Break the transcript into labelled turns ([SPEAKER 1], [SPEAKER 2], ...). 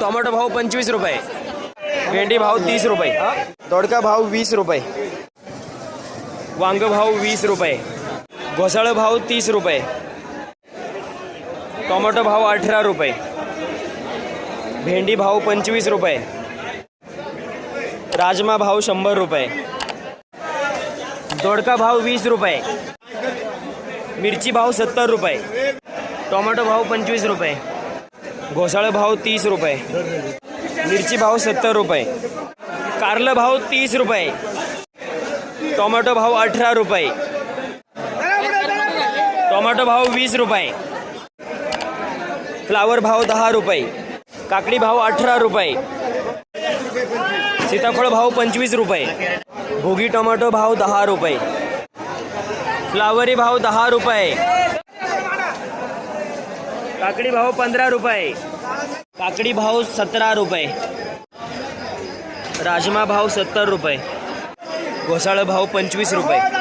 [SPEAKER 1] Tomato भाव पंचवीस रुपये. भेंडी भाव तीस रुपये. दोडका भाव वीस रुपये. वांग भाव वीस रुपये. घोसाळं भाव तीस रुपये. टोमॅटो भाव अठरा रुपये. भेंडी भाव पंचवीस रुपये. राजमा भाव शंभर रुपये. दोडका भाव वीस रुपये. मिरची भाव सत्तर रुपये. टोमॅटो भाव पंचवीस रुपये. घोसाळं भाव तीस रुपये. मिरची भाव सत्तर रुपये. कारलं भाव तीस रुपये. टोमॅटो भाव अठरा रुपये. टोमॅटो भाव वीस रुपये. फ्लावर भाव दहा रुपये. काकडी भाव अठरा रुपये. सीताफळ भाव पंचवीस रुपये. भोगी टोमॅटो भाव दहा रुपये. फ्लावरी भाव दहा रुपये. काकडी भाव पंधरा रुपये. काकडी भाव सतरा रुपये. राजमा भाव सत्तर रुपये. घोसाळं भाव पंचवीस रुपये.